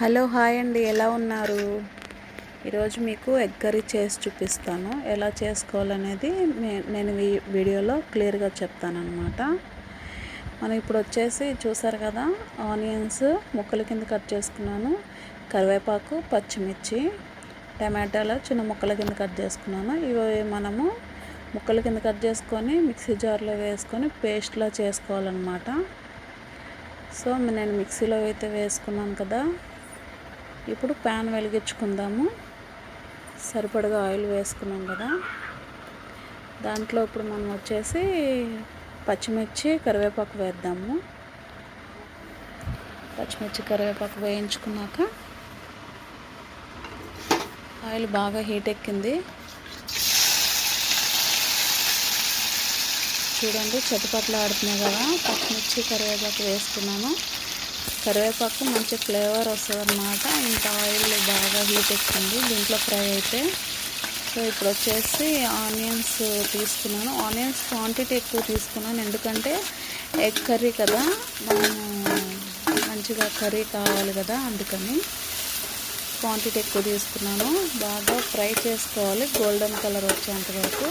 Hello hi అండి. ఎలా ఉన్నారు? ఈరోజు మీకు ఎగ్ కర్రీ చేసి చూపిస్తాను. ఎలా చేసుకోవాలనేది నేను ఈ వీడియోలో క్లియర్గా చెప్తానమాట మనం ఇప్పుడు వచ్చేసి చూసారు కదా ఆనియన్స్ ముక్కల కింద కట్ చేసుకున్నాను. కరివేపాకు పచ్చిమిర్చి టమాటాలు చిన్న ముక్కల కింద కట్ చేసుకున్నాను. ఇవి మనము ముక్కల కింద కట్ చేసుకొని మిక్సీ జార్లో వేసుకొని పేస్ట్లా చేసుకోవాలన్నమాట. సో నేను మిక్సీలో అయితే వేసుకున్నాను కదా. ఇప్పుడు ప్యాన్ వెలిగించుకుందాము. సరిపడగా ఆయిల్ వేసుకున్నాం కదా. దాంట్లో ఇప్పుడు మనం వచ్చేసి పచ్చిమిర్చి కరివేపాకు వేద్దాము. పచ్చిమిర్చి కరివేపాకు వేయించుకున్నాక ఆయిల్ బాగా హీట్ ఎక్కింది. చూడండి చెట్టుపట్లు ఆడుతున్నాయి కదా. పచ్చిమిర్చి కరివేపాకు వేసుకున్నాను. కరివేపాకు మంచి ఫ్లేవర్ వస్తుంది అనమాట ఇంకా ఆయిల్ బాగా హీట్ ఎక్కింది దీంట్లో ఫ్రై అయితే సో ఇప్పుడు వచ్చేసి ఆనియన్స్ తీసుకున్నాను. ఆనియన్స్ క్వాంటిటీ ఎక్కువ తీసుకున్నాను. ఎందుకంటే ఎగ్ కర్రీ కదా మనము మంచిగా కర్రీ కావాలి కదా అందుకని క్వాంటిటీ ఎక్కువ తీసుకున్నాను. బాగా ఫ్రై చేసుకోవాలి. గోల్డెన్ కలర్ వచ్చేంత వరకు.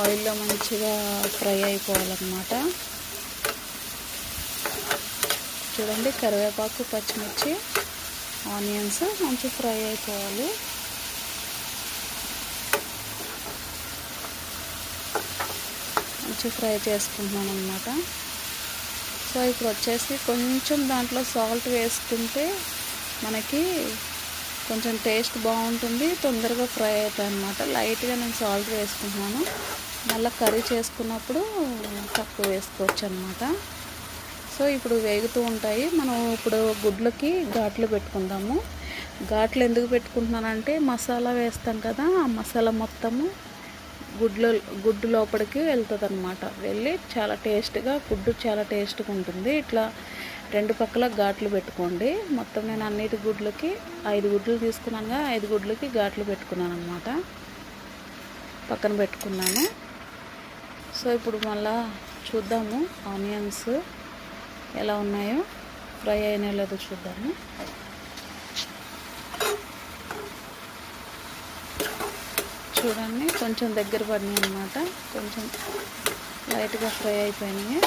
ఆయిల్లో మంచిగా ఫ్రై అయిపోవాలన్నమాట. చూడండి కరివేపాకు పచ్చిమిర్చి ఆనియన్స్ మంచి ఫ్రై అయిపోవాలి. మంచి ఫ్రై చేసుకుంటున్నాను అనమాట సో ఇప్పుడు వచ్చేసి కొంచెం దాంట్లో సాల్ట్ వేసుకుంటే మనకి కొంచెం టేస్ట్ బాగుంటుంది తొందరగా ఫ్రై అవుతాయి అనమాట లైట్గా నేను సాల్ట్ వేసుకుంటున్నాను. మళ్ళీ కర్రీ చేసుకున్నప్పుడు తక్కువ వేసుకోవచ్చు అనమాట సో ఇప్పుడు వేగుతూ ఉంటాయి. మనం ఇప్పుడు గుడ్లకి ఘాట్లు పెట్టుకుందాము. ఘాట్లు ఎందుకు పెట్టుకుంటున్నానంటే మసాలా వేస్తాం కదా ఆ మసాలా మొత్తము గుడ్లు గుడ్డు లోపలికి వెళ్తుంది అనమాట వెళ్ళి చాలా టేస్ట్గా గుడ్డు చాలా టేస్ట్గా ఉంటుంది. ఇట్లా రెండు పక్కల ఘాట్లు పెట్టుకోండి. మొత్తం నేను అన్నిటి గుడ్లకి ఐదు గుడ్లు తీసుకున్నానుగా ఐదు గుడ్లకి ఘాట్లు పెట్టుకున్నాను అనమాట పక్కన పెట్టుకున్నాను. సో ఇప్పుడు మళ్ళా చూద్దాము. ఆనియన్స్ ఎలా ఉన్నాయో ఫ్రై అయినా లేదో చూద్దాము. చూడండి కొంచెం దగ్గర పడినాయి అనమాట కొంచెం లైట్గా ఫ్రై అయిపోయినాయి.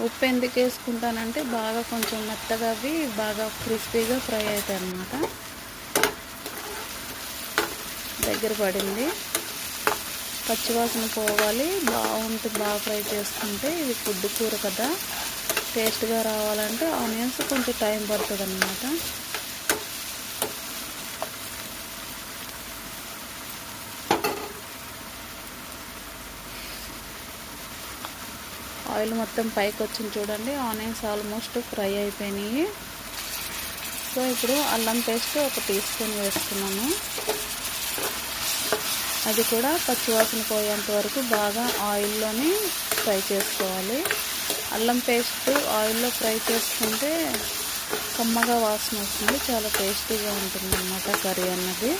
ఉప్పు ఎందుకు వేసుకుంటానంటే బాగా కొంచెం మెత్తగా అవి బాగా క్రిస్పీగా ఫ్రై అవుతాయి అన్నమాట. దగ్గర పడింది. పచ్చివాసన పోవాలి. బాగుంటుంది బాగా ఫ్రై చేసుకుంటే. ఇది ఫుడ్ కూర కదా. టేస్ట్గా రావాలంటే ఆనియన్స్ కొంచెం టైం పడుతుంది అన్నమాట ఆయిల్ మొత్తం పైకి వచ్చింది చూడండి ఆనియన్స్ ఆల్మోస్ట్ ఫ్రై అయిపోయినాయి. సో ఇప్పుడు అల్లం పేస్ట్ ఒక టీ స్పూన్ వేసుకున్నాము అది కూడా పచ్చివాసన పోయేంత వరకు బాగా ఆయిల్లోనే ఫ్రై చేసుకోవాలి. అల్లం పేస్ట్ ఆయిల్లో ఫ్రై చేసుకుంటే కమ్మగా వాసన వస్తుంది. చాలా టేస్టీగా ఉంటుంది అన్నమాట కర్రీ అన్నది.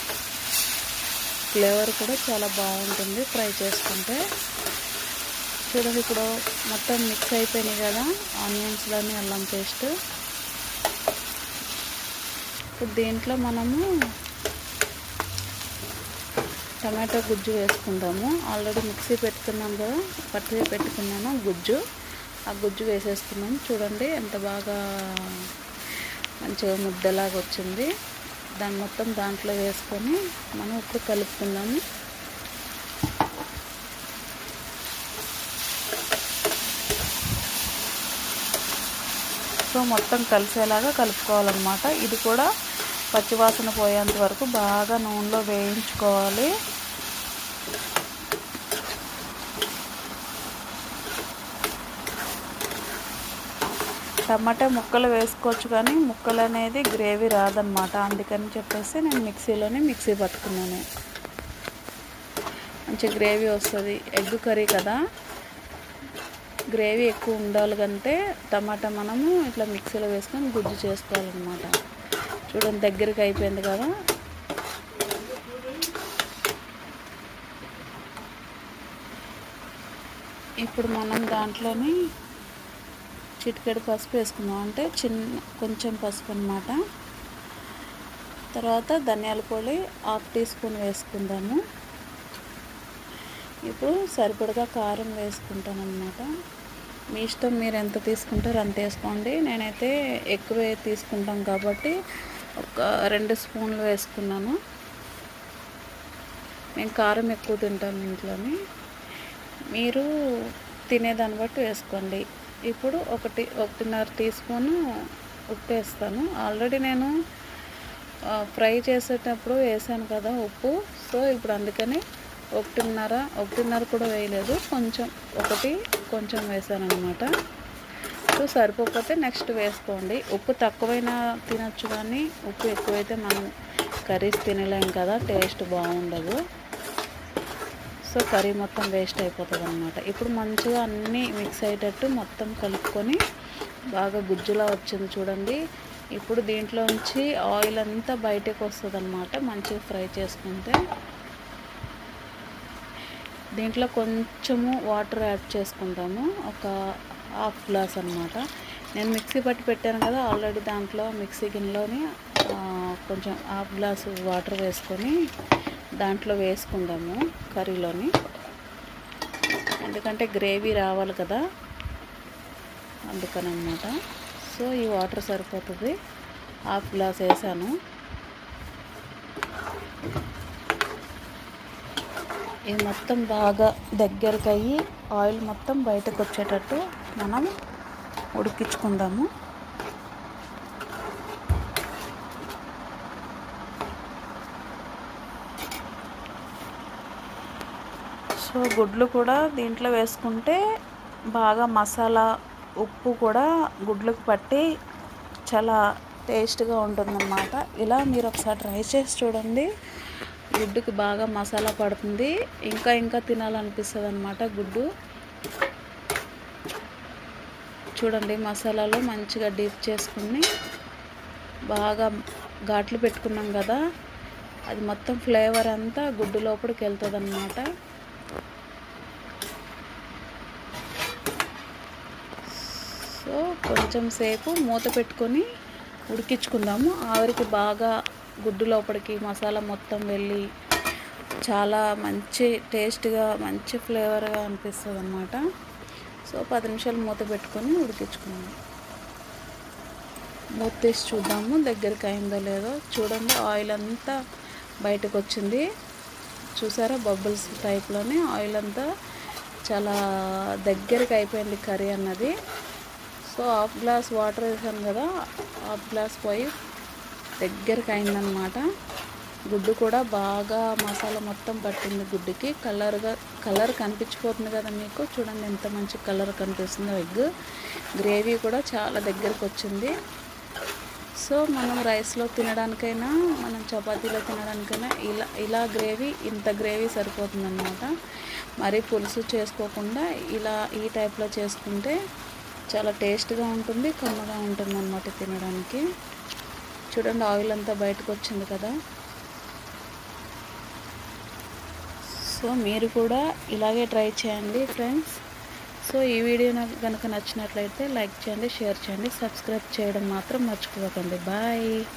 ఫ్లేవర్ కూడా చాలా బాగుంటుంది ఫ్రై చేసుకుంటే. చూడండి ఇప్పుడు మొత్తం మిక్స్ అయిపోయినాయి కదా ఆనియన్స్లోని అల్లం పేస్ట్. ఇప్పుడు దీంట్లో మనము టమాటో గుజ్జు వేసుకుందాము ఆల్రెడీ మిక్సీ పెట్టుకున్నాం కదా పట్టి పెట్టుకున్నాను గుజ్జు. ఆ గుజ్జు వేసేస్తున్నాం చూడండి ఎంత బాగా మంచిగా ముద్దలాగా వచ్చింది. దాన్ని మొత్తం దాంట్లో వేసుకొని మనం ఇప్పుడు కలుపుకుందాము సో మొత్తం కలిసేలాగా కలుపుకోవాలన్నమాట. ఇది కూడా పచ్చివాసన పోయేంత వరకు బాగా నూనెలో వేయించుకోవాలి. టమాటా ముక్కలు వేసుకోవచ్చు కానీ ముక్కలు అనేది గ్రేవీ రాదనమాట అందుకని చెప్పేసి నేను మిక్సీలోనే మిక్సీ పట్టుకున్నాను. మంచి గ్రేవీ వస్తుంది. ఎగ్ కర్రీ కదా. గ్రేవీ ఎక్కువ ఉండాలి కంటే టమాటా మనము ఇట్లా మిక్సీలో వేసుకొని గుజ్జు చేసుకోవాలన్నమాట. చూడండి దగ్గరికి అయిపోయింది కదా. ఇప్పుడు మనం దాంట్లోని చిటికెడు పసుపు వేసుకుందాం అంటే చిన్న కొంచెం పసుపు అనమాట తర్వాత ధనియాల పొడి హాఫ్ టీ స్పూన్ వేసుకుందాము. ఇప్పుడు సరిపడగా కారం వేసుకుంటాను అనమాట మీ ఇష్టం మీరు ఎంత తీసుకుంటారో అంత వేసుకోండి. నేనైతే ఎక్కువ తీసుకుంటాం కాబట్టి ఒక రెండు స్పూన్లు వేసుకున్నాను. మేము కారం ఎక్కువ తింటాము ఇంట్లోని. మీరు తినేదాన్ని బట్టి వేసుకోండి. ఇప్పుడు ఒకటి ఒకటిన్నర టీ స్పూన్ ఉప్పు వేస్తాను. ఆల్రెడీ నేను ఫ్రై చేసేటప్పుడు వేసాను కదా ఉప్పు. సో ఇప్పుడు అందుకని ఒకటిన్నర ఒకటిన్నర కూడా వేయలేదు. కొంచెం ఒకటి కొంచెం వేసాను అనమాట సో సరిపోకపోతే నెక్స్ట్ వేసుకోండి. ఉప్పు తక్కువైనా తినచ్చు కానీ ఉప్పు ఎక్కువైతే మనం కర్రీస్ తినలేం కదా టేస్ట్ బాగుండదు. సో కర్రీ మొత్తం వేస్ట్ అయిపోతుంది అనమాట ఇప్పుడు మంచిగా అన్నీ మిక్స్ అయ్యేటట్టు మొత్తం కలుపుకొని బాగా గుజ్జులా వచ్చింది చూడండి. ఇప్పుడు దీంట్లోంచి ఆయిల్ అంతా బయటకు వస్తుంది అనమాట మంచిగా ఫ్రై చేసుకుంటే. దీంట్లో కొంచెము వాటర్ యాడ్ చేసుకుంటాము. ఒక హాఫ్ గ్లాస్ అనమాట నేను మిక్సీ పట్టి పెట్టాను కదా ఆల్రెడీ దాంట్లో మిక్సీ గిన్నెలోని కొంచెం హాఫ్ గ్లాసు వాటర్ వేసుకొని దాంట్లో వేసుకుందాము కర్రీలోని. ఎందుకంటే గ్రేవీ రావాలి కదా అందుకనమాట. సో ఈ వాటర్ సరిపోతుంది. హాఫ్ గ్లాస్ వేసాను. ఇది మొత్తం బాగా దగ్గరకు అయ్యి ఆయిల్ మొత్తం బయటకు వచ్చేటట్టు మనం ఉడికించుకుందాము. సో గుడ్లు కూడా దీంట్లో వేసుకుంటే బాగా మసాలా ఉప్పు కూడా గుడ్లకు పట్టి చాలా టేస్ట్గా ఉంటుందన్నమాట. ఇలా మీరు ఒకసారి ట్రై చేసి చూడండి. గుడ్డుకి బాగా మసాలా పడుతుంది. ఇంకా ఇంకా తినాలనిపిస్తుంది అనమాట గుడ్డు. చూడండి మసాలాలో మంచిగా డీప్ చేసుకుని బాగా ఘాట్లు పెట్టుకున్నాం కదా అది మొత్తం ఫ్లేవర్ అంతా గుడ్డు లోపలికి వెళ్తుంది సో కొంచెం సేపు మూత పెట్టుకొని ఉడికించుకుందాము. ఆవిరికి బాగా గుడ్డు లోపలికి మసాలా మొత్తం వెళ్ళి చాలా మంచి టేస్ట్గా మంచి ఫ్లేవర్గా అనిపిస్తుంది అనమాట సో పది నిమిషాలు మూత పెట్టుకొని ఉడికించుకుందాం మూత తీసి చూద్దాము దగ్గరికి అయిందో లేదో. చూడండి ఆయిల్ అంతా బయటకు వచ్చింది చూసారా బబుల్స్ టైప్లోనే ఆయిల్ అంతా చాలా దగ్గరికి అయిపోయింది కర్రీ అన్నది. సో హాఫ్ గ్లాస్ వాటర్ వేసాను కదా హాఫ్ గ్లాస్ పోయి దగ్గరికి అయిందనమాట గుడ్డు కూడా బాగా మసాలా మొత్తం పట్టింది గుడ్డుకి. కలర్గా కలర్ కనిపించిపోతుంది కదా మీకు. చూడండి ఎంత మంచి కలర్ కనిపిస్తుందో ఎగ్. గ్రేవీ కూడా చాలా దగ్గరికి వచ్చింది. సో మనం రైస్లో తినడానికైనా మనం చపాతీలో తినడానికైనా ఇలా ఇలా గ్రేవీ ఇంత గ్రేవీ సరిపోతుందన్నమాట. మరి మరీ పులుసు చేసుకోకుండా ఇలా ఈ టైప్లో చేసుకుంటే చాలా టేస్ట్గా ఉంటుంది కమ్మగా ఉంటుంది అన్నమాట తినడానికి. చూడండి ఆయిల్ అంతా బయటకు వచ్చింది కదా. సో మీరు కూడా ఇలాగే ట్రై చేయండి ఫ్రెండ్స్. సో ఈ వీడియో నాకు కనుక నచ్చినట్లయితే లైక్ చేయండి షేర్ చేయండి సబ్స్క్రైబ్ చేయడం మాత్రం మర్చిపోకండి. బాయ్!